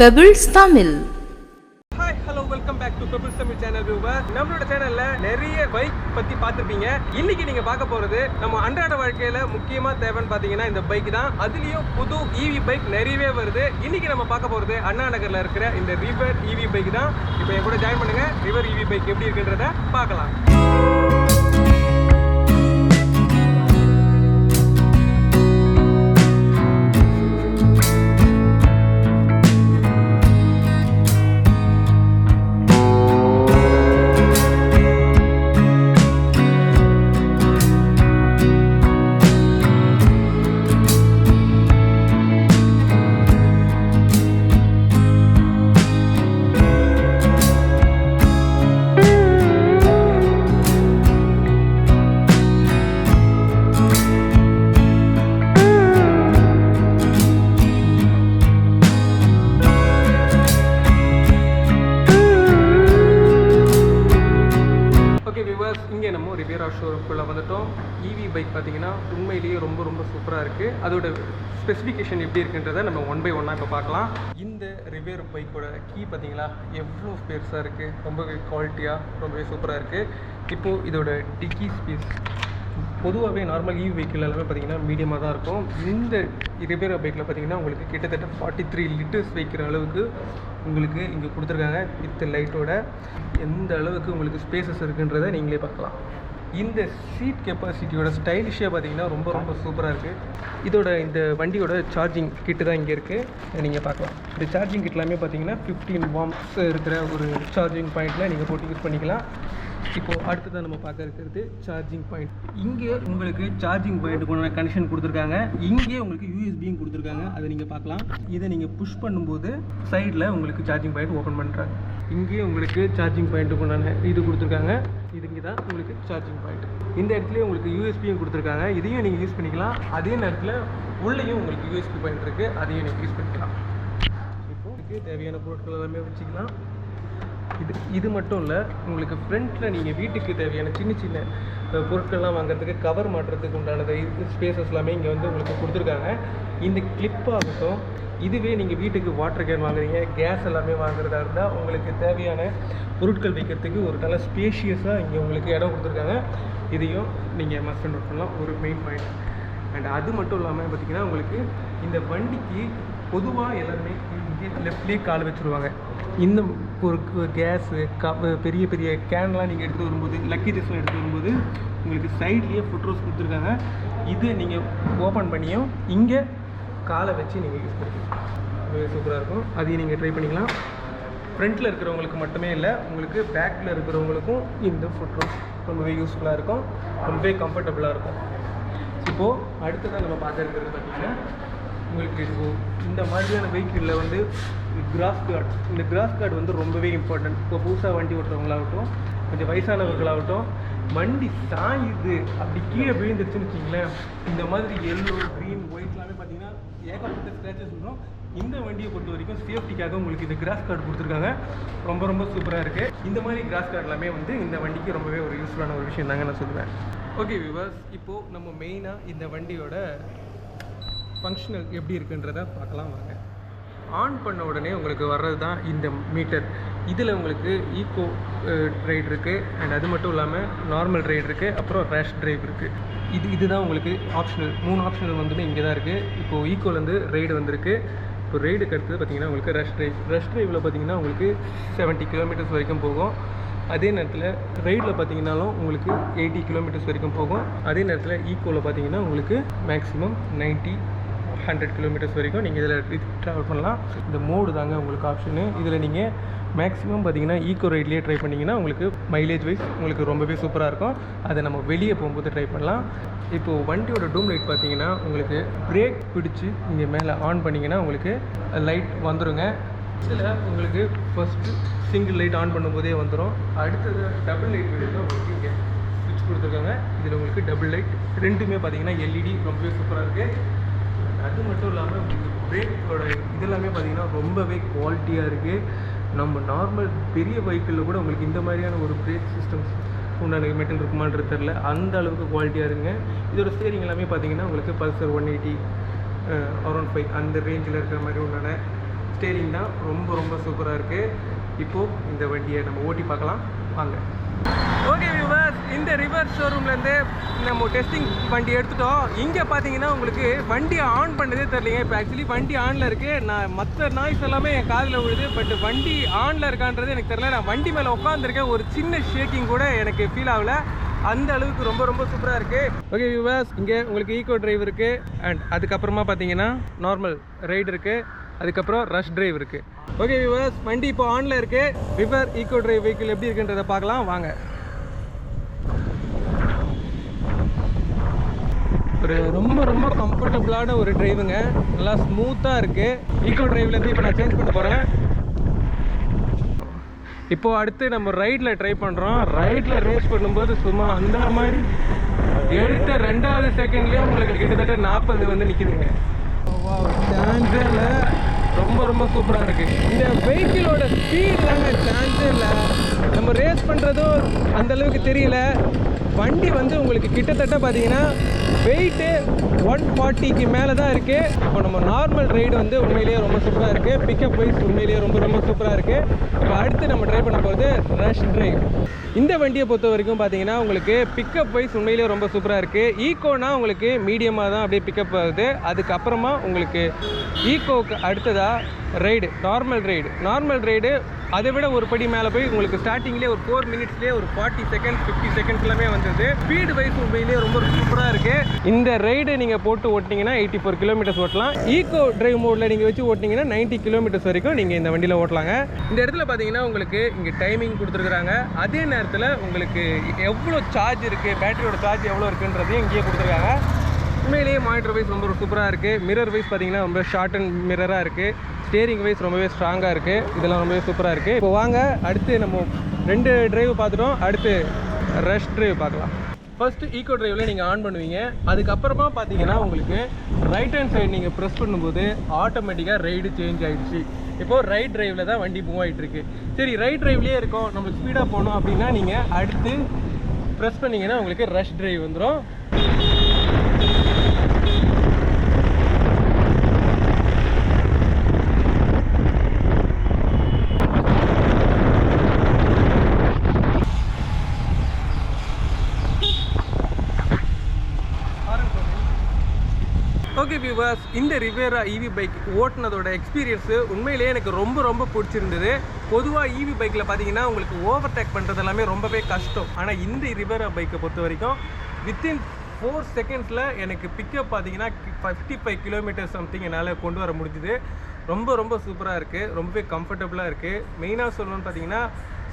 Pebbles Tamil hi hello welcome back to Pebbles Tamil channel viewer நம்மளோட சேனல்ல நிறைய bike பத்தி பார்த்துருப்பீங்க. இன்னைக்கு நீங்க பார்க்க போறது நம்ம அன்றாட வாழ்க்கையில முக்கியமா தேவைன்னு பாத்தீங்கன்னா இந்த பைக் தான். அதுலயும் புது இவி பைக் நிறையவே வருது. இன்னைக்கு நம்ம பார்க்க போறது அண்ணா நகர்ல இருக்கிற இந்த ரிவர் இவி பைக் தான். இப்போ என் கூட ஜாயின் பண்ணுங்க. ரிவர் இவி பைக் எப்படி இருக்குன்றத பார்க்கலாம். நம்ம ஷோரூம்குள்ளே வந்துட்டோம். இவி பைக் பார்த்தீங்கன்னா உண்மையிலேயே ரொம்ப ரொம்ப சூப்பராக இருக்குது அதோட ஸ்பெசிஃபிகேஷன் எப்படி இருக்குன்றதை நம்ம ஒன் பை ஒன்னாக இப்போ பார்க்கலாம். இந்த ரிவேர் பைக்கோட கீ பார்த்தீங்களா எவ்வளோ பெருசாக இருக்குது ரொம்பவே குவாலிட்டியாக ரொம்பவே சூப்பராக இருக்குது இப்போது இதோட டிக்கி ஸ்பேஸ் பொதுவாகவே நார்மல் இவி வெஹிக்கிள் எல்லாமே பார்த்தீங்கன்னா மீடியமாக தான் இருக்கும். இந்த ரிபேர் பைக்கில் பார்த்தீங்கன்னா உங்களுக்கு கிட்டத்தட்ட ஃபார்ட்டி த்ரீ லிட்டர்ஸ் வைக்கிற அளவுக்கு உங்களுக்கு இங்கே கொடுத்துருக்காங்க. வித் லைட்டோட எந்த அளவுக்கு உங்களுக்கு ஸ்பேசஸ் இருக்குன்றதை நீங்களே பார்க்கலாம். இந்த சீட் கெப்பாசிட்டியோட ஸ்டைலிஷாக பார்த்தீங்கன்னா ரொம்ப ரொம்ப சூப்பராக இருக்குது இதோட இந்த வண்டியோட சார்ஜிங் கிட்டு தான் இங்கே இருக்குது நீங்கள் பார்க்கலாம். இந்த சார்ஜிங் கிட் எல்லாமே பார்த்தீங்கன்னா ஃபிஃப்டீன் வாம்ஸ் இருக்கிற ஒரு சார்ஜிங் பாயிண்டில் நீங்கள் போட்டு யூஸ் பண்ணிக்கலாம். இப்போது அடுத்ததான் நம்ம பார்க்க இருக்கிறது சார்ஜிங் பாயிண்ட் இங்கே உங்களுக்கு சார்ஜிங் பாயிண்ட்டுக்கு கனெக்ஷன் கொடுத்துருக்காங்க. இங்கே உங்களுக்கு யூஎஸ்பியும் கொடுத்துருக்காங்க. அதை நீங்கள் பார்க்கலாம். இதை நீங்கள் புஷ் பண்ணும்போது சைடில் உங்களுக்கு சார்ஜிங் பாயிண்ட் ஓப்பன் பண்ணுறாங்க இங்கேயே உங்களுக்கு சார்ஜிங் பாயிண்ட்டுக்கு இது கொடுத்துருக்காங்க. இது இங்கே தான் உங்களுக்கு சார்ஜிங் பாயிண்ட் இந்த இடத்துலயே உங்களுக்கு யூஎஸ்பியும் கொடுத்துருக்காங்க. இதையும் நீங்கள் யூஸ் பண்ணிக்கலாம். அதே நேரத்தில் உள்ளேயும் உங்களுக்கு யூஎஸ்பி பாயிண்ட் இருக்குது அதையும் நீங்கள் யூஸ் பண்ணிக்கலாம். இப்போ இதுக்கு தேவையான பொருட்கள் எல்லாமே வச்சுக்கலாம். இது இது மட்டும் இல்லை உங்களுக்கு ஃப்ரண்ட்டில் நீங்கள் வீட்டுக்கு தேவையான சின்ன சின்ன பொருட்கள்லாம் வாங்குறதுக்கு கவர் மாட்டுறதுக்கு உண்டானது இது ஸ்பேசஸ் எல்லாமே இங்கே வந்து உங்களுக்கு கொடுத்துருக்காங்க. இந்த கிளிப் ஆகட்டும் இதுவே நீங்கள் வீட்டுக்கு வாட்டர் கேன் வாங்குறீங்க கேஸ் எல்லாமே வாங்குறதா இருந்தால் உங்களுக்கு தேவையான பொருட்கள் வைக்கிறதுக்கு ஒரு நல்ல ஸ்பேஷியஸாக இங்கே உங்களுக்கு இடம் கொடுத்துருக்காங்க. இதையும் நீங்கள் மஸ்ட் நோட் பண்ணலாம். ஒரு மெயின் பாயிண்ட் அண்ட் அது மட்டும் இல்லாமல் பார்த்தீங்கன்னா உங்களுக்கு இந்த வண்டிக்கு பொதுவாக எல்லாருமே இங்கே லெஃப்ட்லேயே கால் வச்சுருவாங்க. இந்த ஒரு கேஸு க பெரிய பெரிய கேன்லாம் நீங்கள் எடுத்து வரும்போது லக்கி எடுத்து வரும்போது உங்களுக்கு சைட்லேயே ஃபுட்ரோஸ் கொடுத்துருக்காங்க. இது நீங்கள் ஓப்பன் பண்ணியும் இங்கே காலை வச்சு நீங்கள் யூஸ் பண்ணிக்கலாம். சூப்பராக இருக்கும். அதையும் நீங்கள் ட்ரை பண்ணிக்கலாம். ஃப்ரண்ட்டில் இருக்கிறவங்களுக்கு மட்டுமே இல்லை உங்களுக்கு பேக்கில் இருக்கிறவங்களுக்கும் இந்த ஃபுட்ரோஸ் ரொம்பவே யூஸ்ஃபுல்லாக இருக்கும். ரொம்பவே கம்ஃபர்டபுளாக இருக்கும். இப்போது அடுத்ததாக நம்ம பார்க்க இருக்கிறது பார்த்தீங்கன்னா உங்களுக்கு இப்போது இந்த மாதிரியான வெஹிக்கிளில் வந்து கிராஸ் கார்டு இந்த கிராஸ் கார்டு வந்து ரொம்பவே இம்பார்ட்டன்ட் இப்போ புதுசாக வண்டி ஓட்டுறவங்களாகட்டும் கொஞ்சம் வயசானவர்களாகட்டும் வண்டி சாயுது அப்படி கீழே விழுந்துருச்சுன்னு வச்சிங்களேன் இந்த மாதிரி எல்லோ ஏகப்பட்ட ஸ்க்ராச்சஸ் வரும். இந்த வண்டியை பொறுத்த வரைக்கும் சேஃப்டிக்காக உங்களுக்கு இந்த கிராஸ் கார்டு கொடுத்துருக்காங்க. ரொம்ப ரொம்ப சூப்பராக இருக்குது இந்த மாதிரி கிராஸ் கார்டு எல்லாமே வந்து இந்த வண்டிக்கு ரொம்பவே ஒரு யூஸ்ஃபுல்லான ஒரு விஷயம் தாங்க நான் சொல்லுவேன். ஓகே விவாஸ் இப்போது நம்ம மெயினாக இந்த வண்டியோட ஃபங்க்ஷனல் எப்படி இருக்குன்றத பார்க்கலாம் வாங்க. ஆன் பண்ண உடனே உங்களுக்கு வர்றது தான் இந்த மீட்டர் இதில் உங்களுக்கு ஈக்கோ ரைடு இருக்குது அண்ட் அது மட்டும் இல்லாமல் நார்மல் ரைடு இருக்குது அப்புறம் ரேஷ் ட்ரைவ் இருக்குது இது இதுதான் உங்களுக்கு ஆப்ஷனல் மூணு ஆப்ஷனல் வந்துட்டு இங்கே தான் இருக்குது இப்போது ஈக்கோலேருந்து ரைடு வந்திருக்கு. இப்போ ரைடுக்கு அடுத்தது பார்த்தீங்கன்னா உங்களுக்கு ரஷ் ட்ரைவ் ரஷ் ட்ரைவில் பார்த்தீங்கன்னா உங்களுக்கு செவன்ட்டி கிலோமீட்டர்ஸ் வரைக்கும் போகும். அதே நேரத்தில் ரைடில் பார்த்தீங்கன்னாலும் உங்களுக்கு எயிட்டி கிலோமீட்டர்ஸ் வரைக்கும் போகும். அதே நேரத்தில் ஈக்கோவில் பார்த்தீங்கன்னா உங்களுக்கு மேக்ஸிமம் 90 ஹண்ட்ரட் கிலோமீட்டர்ஸ் வரைக்கும் நீங்கள் இதில் ட்ராவல் பண்ணலாம். இந்த மோடு தாங்க உங்களுக்கு ஆப்ஷனு இதில் நீங்கள் மேக்ஸிமம் பார்த்தீங்கன்னா ஈக்கோ ரைட்லேயே ட்ரை பண்ணிங்கன்னா உங்களுக்கு மைலேஜ் வைஸ் உங்களுக்கு ரொம்பவே சூப்பராக இருக்கும். அதை நம்ம வெளியே போகும்போது ட்ரை பண்ணலாம். இப்போது வண்டியோட டூம் லைட் பார்த்திங்கன்னா உங்களுக்கு பிரேக் பிடிச்சி இங்கே மேலே ஆன் பண்ணிங்கன்னா உங்களுக்கு லைட் வந்துருங்க. இதில் உங்களுக்கு ஃபஸ்ட்டு சிங்கிள் லைட் ஆன் பண்ணும்போதே வந்துடும் அடுத்தது டபுள் லைட் வேணும்னா உங்களுக்கு இங்கே சுவிட்ச் கொடுத்துருக்காங்க. இதில் உங்களுக்கு டபுள் லைட் ரெண்டுமே பார்த்தீங்கன்னா எல்இடி ரொம்பவே சூப்பராக இருக்குது அது மட்டும் இல்லாமல் பிரேக்கோட இதெல்லாமே பார்த்தீங்கன்னா ரொம்பவே குவாலிட்டியாக இருக்குது நம்ம நார்மல் பெரிய வெஹிக்கிளில் கூட உங்களுக்கு இந்த மாதிரியான ஒரு பிரேக் சிஸ்டம்ஸ் உண்டான மெட்டல் இருக்குமான்றது தெரில அந்த அளவுக்கு குவாலிட்டியாக இருங்க. இதோட ஸ்டேரிங் எல்லாமே பார்த்தீங்கன்னா உங்களுக்கு Pulsar one eighty around five அந்த ரேஞ்சில் இருக்கிற மாதிரி உண்டான ஸ்டேரிங் தான் ரொம்ப ரொம்ப சூப்பராக இருக்குது இப்போது இந்த வண்டியை நம்ம ஓட்டி பார்க்கலாம். வாங்க. இந்த ஷோரூம்லேருந்து நம்ம டெஸ்டிங் வண்டி எடுத்துட்டோம். இங்கே பார்த்தீங்கன்னா உங்களுக்கு வண்டி ஆன் பண்ணதே தெரியலைங்க. இப்போ ஆக்சுவலி வண்டி ஆனில் இருக்குது நான் மற்ற நாய்ஸ் எல்லாமே என் காதில் விழுது. பட் வண்டி ஆனில் இருக்கான்றது எனக்கு தெரியல. நான் வண்டி மேலே உட்காந்துருக்கேன் ஒரு சின்ன ஷேக்கிங் கூட எனக்கு ஃபீல் ஆகல. அந்த அளவுக்கு ரொம்ப ரொம்ப சூப்பராக இருக்குது ஓகே வியூவர்ஸ் இங்கே உங்களுக்கு ஈகோ டிரைவ் இருக்குது அண்ட் அதுக்கப்புறமா பார்த்தீங்கன்னா நார்மல் ரைடு இருக்குது அதுக்கப்புறம் ரஷ் டிரைவ் இருக்குது ஓகே வியூவர்ஸ் வண்டி இப்போ ஆனில் இருக்குது விவர் ஈகோ டிரைவ் வெஹிக்கிள் எப்படி இருக்குன்றதை பார்க்கலாம். வாங்க. ஒரு ரொம்ப ரொம்ப கம்ஃபர்டபுளான ஒரு டிரைவுங்க நல்லா ஸ்மூத்தாக இருக்குது ஈக்கோ டிரைவ்லேருந்து இப்போ நான் சேஞ்ச் பண்ண போகிறேன் இப்போது அடுத்து நம்ம ரைடில் ட்ரை பண்ணுறோம் ரைடில் ரேஸ் பண்ணும்போது சும்மா அந்த மாதிரி எடுத்த ரெண்டாவது செகண்ட்லேயே உங்களுக்கு கிட்டத்தட்ட நாற்பது வந்து நிற்கிதுங்க சான்ஸே இல்லை ரொம்ப ரொம்ப சூப்பராக இருக்குது இந்த வெஹிக்கிளோட ஸ்பீட் தாங்க சான்ஸே இல்லை. நம்ம ரேஸ் பண்ணுறதும் அந்தளவுக்கு தெரியல. வண்டி வந்து உங்களுக்கு கிட்டத்தட்ட பார்த்தீங்கன்னா வெயிட்டு ஒன் ஃபார்ட்டிக்கு மேலே தான் இருக்குது இப்போ நம்ம நார்மல் ரைடு வந்து உண்மையிலேயே ரொம்ப சூப்பராக இருக்குது பிக்கப் வைஸ் உண்மையிலேயே ரொம்ப ரொம்ப சூப்பராக இருக்குது இப்போ அடுத்து நம்ம ட்ரை பண்ண போகிறது ரஷ் ட்ரைவ் இந்த வண்டியை பொறுத்த வரைக்கும் பார்த்தீங்கன்னா உங்களுக்கு பிக்கப் வைஸ் உண்மையிலேயே ரொம்ப சூப்பராக இருக்குது ஈக்கோனா உங்களுக்கு மீடியமாக தான் அப்படியே பிக்கப் ஆகுது அதுக்கப்புறமா உங்களுக்கு ஈக்கோவுக்கு அடுத்ததாக ride normal ride normal ride அதை விட ஒரு படி மேலே போய் உங்களுக்கு ஸ்டார்டிங்லேயே ஒரு ஃபோர் மினிட்ஸ்லேயே ஒரு ஃபார்ட்டி செகண்ட் ஃபிஃப்டி செகண்ட்ஸ் எல்லாமே வந்தது. ஸ்பீடு வைஸ் உண்மையிலேயே ரொம்ப சூப்பராக இருக்குது இந்த ரைடு நீங்கள் போட்டு ஓட்டிங்கன்னா எயிட்டி ஃபோர் கிலோமீட்டர்ஸ் ஓட்டலாம். ஈகோ டிரைவ் மோடில் நீங்கள் வச்சு ஓட்டினீங்கன்னா 90 கிலோமீட்டர்ஸ் வரைக்கும் நீங்கள் இந்த வண்டியில் ஓட்டலாங்க. இந்த இடத்துல பார்த்தீங்கன்னா உங்களுக்கு இங்கே டைமிங் கொடுத்துருக்குறாங்க. அதே நேரத்தில் உங்களுக்கு எவ்வளோ சார்ஜ் இருக்குது பேட்டரியோட சார்ஜ் எவ்வளோ இருக்குன்றதையும் இங்கேயே கொடுத்துருக்காங்க. உண்மையிலேயே மானிட்டர் வைஸ் ரொம்ப சூப்பராக இருக்குது மிரர் வைஸ் பார்த்தீங்கன்னா ரொம்ப ஷார்ட் அண்ட் மிரராக இருக்குது ஸ்டேரிங் வைஸ் ரொம்பவே ஸ்ட்ராங்காக இருக்குது இதெல்லாம் ரொம்பவே சூப்பராக இருக்குது இப்போ வாங்க அடுத்து நம்ம ரெண்டு டிரைவ் பார்த்துட்டோம். அடுத்து ரஷ் டிரைவ் பார்க்கலாம். ஃபர்ஸ்ட் ஈகோ டிரைவில் நீங்கள் ஆன் பண்ணுவீங்க. அதுக்கப்புறமா பார்த்தீங்கன்னா உங்களுக்கு ரைட் ஹேண்ட் சைடு நீங்கள் ப்ரெஸ் பண்ணும்போது ஆட்டோமேட்டிக்காக ரைடு சேஞ்ச் ஆகிடுச்சு இப்போது ரைட் டிரைவில் தான் வண்டி மூவ் ஆகிட்டுருக்கு சரி ரைட் டிரைவ்லேயே இருக்கும். நம்மளுக்கு ஸ்பீடாக போகணும் அப்படின்னா நீங்கள் அடுத்து ப்ரெஸ் பண்ணீங்கன்னா உங்களுக்கு ரஷ் டிரைவ் வந்துடும் ஓகே வியூவர்ஸ் இந்த ரிவேரா இவி பைக் ஓட்டுனதோட எக்ஸ்பீரியன்ஸு உண்மையிலேயே எனக்கு ரொம்ப ரொம்ப பிடிச்சிருந்தது. பொதுவாக இவி பைக்கில் பார்த்தீங்கன்னா உங்களுக்கு ஓவர்டேக் பண்ணுறது எல்லாமே ரொம்பவே கஷ்டம். ஆனால் இந்த ரிவேரா பைக்கை பொறுத்த வரைக்கும் வித்தின் ஃபோர் செகண்ட்ஸில் எனக்கு பிக்கப் பார்த்தீங்கன்னா ஃபிஃப்டி ஃபைவ் கிலோமீட்டர் சம்திங் என்னால் கொண்டு வர முடிஞ்சுது. ரொம்ப ரொம்ப சூப்பராக இருக்குது ரொம்பவே கம்ஃபர்டபுளாக இருக்குது மெயினாக சொல்லணும்னு பார்த்தீங்கன்னா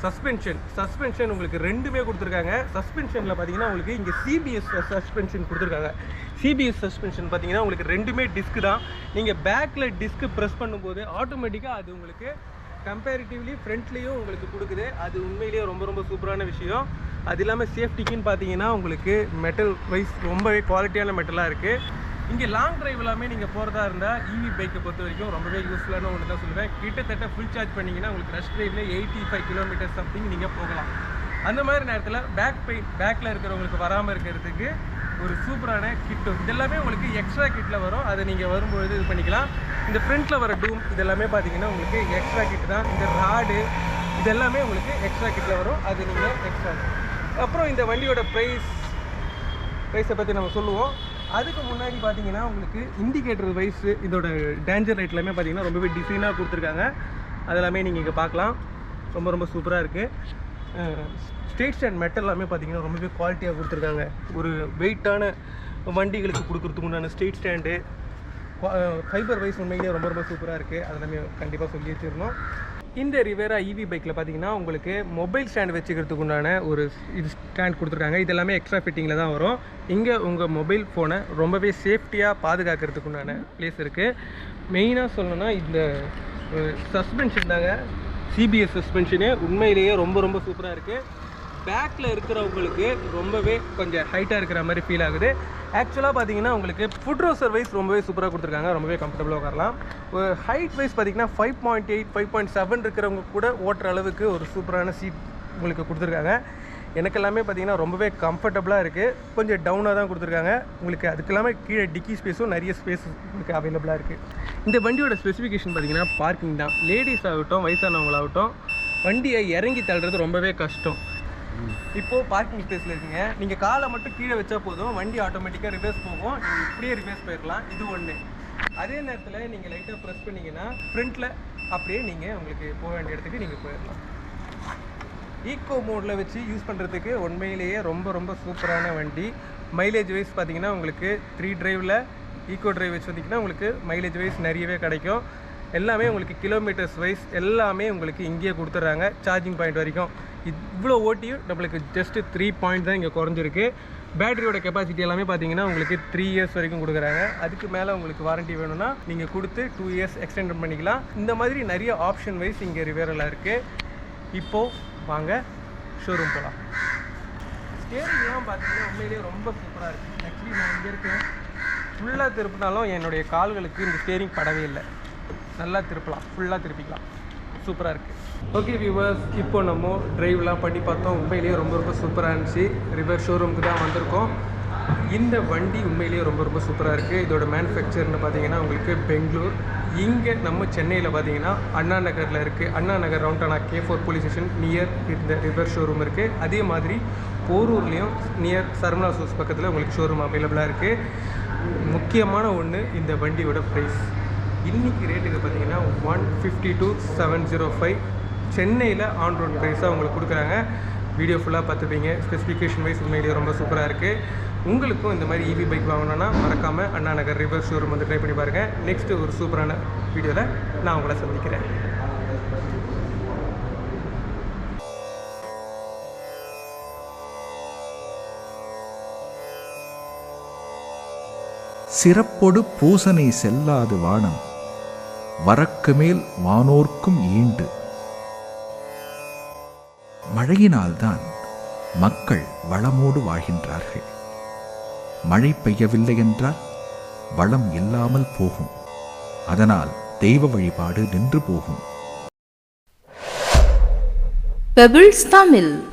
சஸ்பென்ஷன் சஸ்பென்ஷன் உங்களுக்கு ரெண்டுமே கொடுத்துருக்காங்க. சஸ்பென்ஷனில் பார்த்தீங்கன்னா உங்களுக்கு இங்கே சிபிஎஸ் சஸ்பென்ஷன் கொடுத்துருக்காங்க. சிபிஎஸ் சஸ்பென்ஷன் பார்த்தீங்கன்னா உங்களுக்கு ரெண்டுமே டிஸ்க்கு தான். நீங்கள் பேக்கில் டிஸ்க்கு ப்ரெஸ் பண்ணும்போது ஆட்டோமேட்டிக்காக அது உங்களுக்கு கம்பேரிட்டிவ்லி ஃப்ரண்ட்லேயும் உங்களுக்கு கொடுக்குது. அது உண்மையிலேயே ரொம்ப ரொம்ப சூப்பரான விஷயம். அது இல்லாமல் சேஃப்டிக்குன்னு பார்த்தீங்கன்னா உங்களுக்கு மெட்டல் வைஸ் ரொம்பவே குவாலிட்டியான மெட்டலாக இருக்குது இங்கே லாங் டிரைவ் எல்லாமே நீங்கள் போகிறதா இருந்தால் இவி பைக்கை பொறுத்த வரைக்கும் ரொம்பவே யூஸ்ஃபுல்லான ஒன்று தான் சொல்லுவேன். கிட்டத்தட்ட ஃபுல் சார்ஜ் பண்ணிங்கன்னா உங்களுக்கு ரஷ் டிரைவில் எயிட்டி ஃபைவ் கிலோமீட்டர் சம்திங் நீங்கள் போகலாம். அந்த மாதிரி நேரத்தில் பேக் பெயின் பேக்கில் இருக்கிறவங்களுக்கு வராமல் இருக்கிறதுக்கு ஒரு சூப்பரான கிட்டு இதெல்லாமே உங்களுக்கு எக்ஸ்ட்ரா கிட்டில் வரும். அதை நீங்கள் வரும்பொழுது இது பண்ணிக்கலாம். இந்த ஃப்ரண்ட்டில் வர டூம் இதெல்லாமே பார்த்தீங்கன்னா உங்களுக்கு எக்ஸ்ட்ரா கிட் தான். இந்த ராடு இதெல்லாமே உங்களுக்கு எக்ஸ்ட்ரா கிட்டில் வரும். அது நீங்கள் எக்ஸ்ட்ரா அப்புறம் இந்த வண்டியோட ப்ரைஸ் ப்ரைஸை பற்றி நம்ம சொல்லுவோம். அதுக்கு முன்னாடி பார்த்தீங்கன்னா உங்களுக்கு இண்டிகேட்டர் வைஸ் இதோட டேஞ்சர் லைட் எல்லாமே பார்த்தீங்கன்னா ரொம்பவே டிசைனாக கொடுத்துருக்காங்க. அதெல்லாமே நீங்கள் இங்கே பார்க்கலாம். ரொம்ப ரொம்ப சூப்பராக இருக்குது ஸ்டேட் ஸ்டாண்ட் மெட்டல் எல்லாமே பார்த்தீங்கன்னா ரொம்பவே குவாலிட்டியாக கொடுத்துருக்காங்க. ஒரு வெயிட்டான வண்டிகளுக்கு கொடுக்குறதுக்கு உண்டான ஸ்டேட் ஸ்டாண்டு ஃபைபர் வைஸ் உண்மையிலேயே ரொம்ப ரொம்ப சூப்பராக இருக்குது அதெல்லாமே கண்டிப்பாக சொல்லி வச்சிருந்தோம் இந்த ரிவேரா இவி பைக்கில் பார்த்தீங்கன்னா உங்களுக்கு மொபைல் ஸ்டாண்ட் வச்சுக்கிறதுக்கு உண்டான ஒரு இது ஸ்டாண்ட் கொடுத்துருக்காங்க. இது எல்லாமே எக்ஸ்ட்ரா ஃபிட்டிங்கில் தான் வரும். இங்கே உங்கள் மொபைல் ஃபோனை ரொம்பவே சேஃப்டியாக பாதுகாக்கிறதுக்கு உண்டான ப்ளேஸ் இருக்குது மெயினாக சொல்லணும்னா இந்த சஸ்பென்ஷன் தாங்க. சிபிஎஸ் சஸ்பென்ஷனு உண்மையிலேயே ரொம்ப ரொம்ப சூப்பராக இருக்குது பேக்கில் இருக்கிறவங்களுக்கு ரொம்பவே கொஞ்சம் ஹைட்டாக இருக்கிற மாதிரி ஃபீல் ஆகுது. ஆக்சுவலாக பார்த்தீங்கன்னா உங்களுக்கு ஃபுட் ரோசர் வைஸ் ரொம்பவே சூப்பராக கொடுத்துருக்காங்க. ரொம்பவே கம்ஃபர்டபுளாக உட்காரலாம். ஒரு ஹைட் வைஸ் பார்த்தீங்கன்னா five point eight five point seven இருக்கிறவங்க கூட ஓட்டுற அளவுக்கு ஒரு சூப்பரான சீட் உங்களுக்கு கொடுத்துருக்காங்க. எனக்கு எல்லாமே பார்த்தீங்கன்னா ரொம்பவே கம்ஃபர்டபுளாக இருக்குது கொஞ்சம் டவுனாக தான் கொடுத்துருக்காங்க. உங்களுக்கு அதுக்கு இல்லாமல் கீழே டிக்கி ஸ்பேஸும் நிறைய ஸ்பேஸ் உங்களுக்கு அவைலபிளாக இருக்குது இந்த வண்டியோட ஸ்பெசிஃபிகேஷன் பார்த்தீங்கன்னா பார்க்கிங் தான். லேடிஸ் ஆகட்டும் வயசானவங்களாகட்டும் வண்டியை இறங்கி தள்ளுறது ரொம்பவே கஷ்டம். இப்போது பார்க்கிங் ஸ்பேஸில் இருக்குங்க. நீங்கள் காலை மட்டும் கீழே வச்சா போதும். வண்டி ஆட்டோமேட்டிக்காக ரிவர்ஸ் போகும். நீங்கள் இப்படியே ரிவர்ஸ் போயிடலாம் இது ஒன்று அதே நேரத்தில் நீங்கள் லைட்டாக ப்ரெஸ் பண்ணீங்கன்னா ஃப்ரண்ட்டில் அப்படியே நீங்கள் உங்களுக்கு போக வேண்டிய இடத்துக்கு நீங்கள் போயிடலாம் ஈக்கோ மோடில் வச்சு யூஸ் பண்ணுறதுக்கு உண்மையிலேயே ரொம்ப ரொம்ப சூப்பரான வண்டி. மைலேஜ் வைஸ் பார்த்தீங்கன்னா உங்களுக்கு த்ரீ டிரைவில் ஈக்கோ டிரைவ் வச்சு வந்தீங்கன்னா உங்களுக்கு மைலேஜ் வைஸ் நிறையவே கிடைக்கும். எல்லாமே உங்களுக்கு கிலோமீட்டர்ஸ் வைஸ் எல்லாமே உங்களுக்கு இங்கேயே கொடுத்துட்றாங்க. சார்ஜிங் பாயிண்ட் வரைக்கும். இவ்வளோ ஓட்டியும் நம்மளுக்கு ஜஸ்ட்டு த்ரீ பாயிண்ட் தான் இங்கே குறைஞ்சிருக்கு. பேட்டரியோட கெப்பாசிட்டி எல்லாமே பார்த்தீங்கன்னா உங்களுக்கு த்ரீ இயர்ஸ் வரைக்கும் கொடுக்குறாங்க. அதுக்கு மேலே உங்களுக்கு வாரண்ட்டி வேணும்னா நீங்கள் கொடுத்து டூ இயர்ஸ் எக்ஸ்டெண்ட் பண்ணிக்கலாம். இந்த மாதிரி நிறைய ஆப்ஷன் வைஸ் இங்கே ரிவேரில் இருக்குது இப்போது வாங்க ஷோரூம் போகலாம் ஸ்டேரிங்லாம் பார்த்தீங்கன்னா உண்மையிலேயே ரொம்ப சூப்பராக இருக்குது ஆக்சுவலி நான் இங்கே இருக்கேன். ஃபுல்லாக திருப்பினாலும் என்னுடைய கால்களுக்கு இந்த ஸ்டேரிங் படவே இல்லை. நல்லா திருப்பலாம். ஃபுல்லாக திருப்பிக்கலாம். சூப்பராக இருக்குது ஓகே வியூவர்ஸ் இப்போ நம்ம ட்ரைவ்லாம் பண்ணி பார்த்தோம். உண்மையிலேயே ரொம்ப ரொம்ப சூப்பராக இருந்துச்சு. ரிவர் ஷோரூமுக்கு தான் வந்திருக்கோம். இந்த வண்டி உண்மையிலேயே ரொம்ப ரொம்ப சூப்பராக இருக்குது இதோட மேனுஃபேக்சர்னு பார்த்தீங்கன்னா உங்களுக்கு பெங்களூர். இங்கே நம்ம சென்னையில் பார்த்தீங்கன்னா அண்ணா நகரில் இருக்குது Anna Nagar roundana K four police station near இந்த ரிவர் ஷோரூம் இருக்குது அதே மாதிரி போரூர்லேயும் நியர் சர்மலா சூஸ் பக்கத்தில் உங்களுக்கு ஷோரூம் அவைலபிளாக இருக்குது முக்கியமான ஒன்று இந்த வண்டியோட ப்ரைஸ் இன்றைக்கி ரேட்டுக்கு பார்த்தீங்கன்னா one fifty two seven zero five சென்னையில் ஆன் ரோட் ப்ரைஸாக உங்களுக்கு கொடுக்குறாங்க. வீடியோ ஃபுல்லாக பார்த்துப்பீங்க. ஸ்பெசிஃபிகேஷன் வைஸ் உண்மையிலேயே ரொம்ப சூப்பராக இருக்குது உங்களுக்கும் இந்த மாதிரி இவி பைக் வாங்கணும்னா மறக்காமல் அண்ணா நகர் ரிவர் ஷோரூம் வந்து ட்ரை பண்ணி பாருங்கள் நெக்ஸ்ட்டு ஒரு சூப்பரான வீடியோவில் நான் உங்களை சந்திக்கிறேன். சிறப்பொடு பூசனை செல்லாது வானம். வரக்கு மேல் வானோர்க்கும் ஈண்டு. மழையினால்தான் மக்கள் வளமோடு வாழ்கின்றார்கள். மழை பெய்யவில்லை என்றால் வளம் இல்லாமல் போகும். அதனால் தெய்வ வழிபாடு நின்று போகும். பெபிள்ஸ் தமிழ்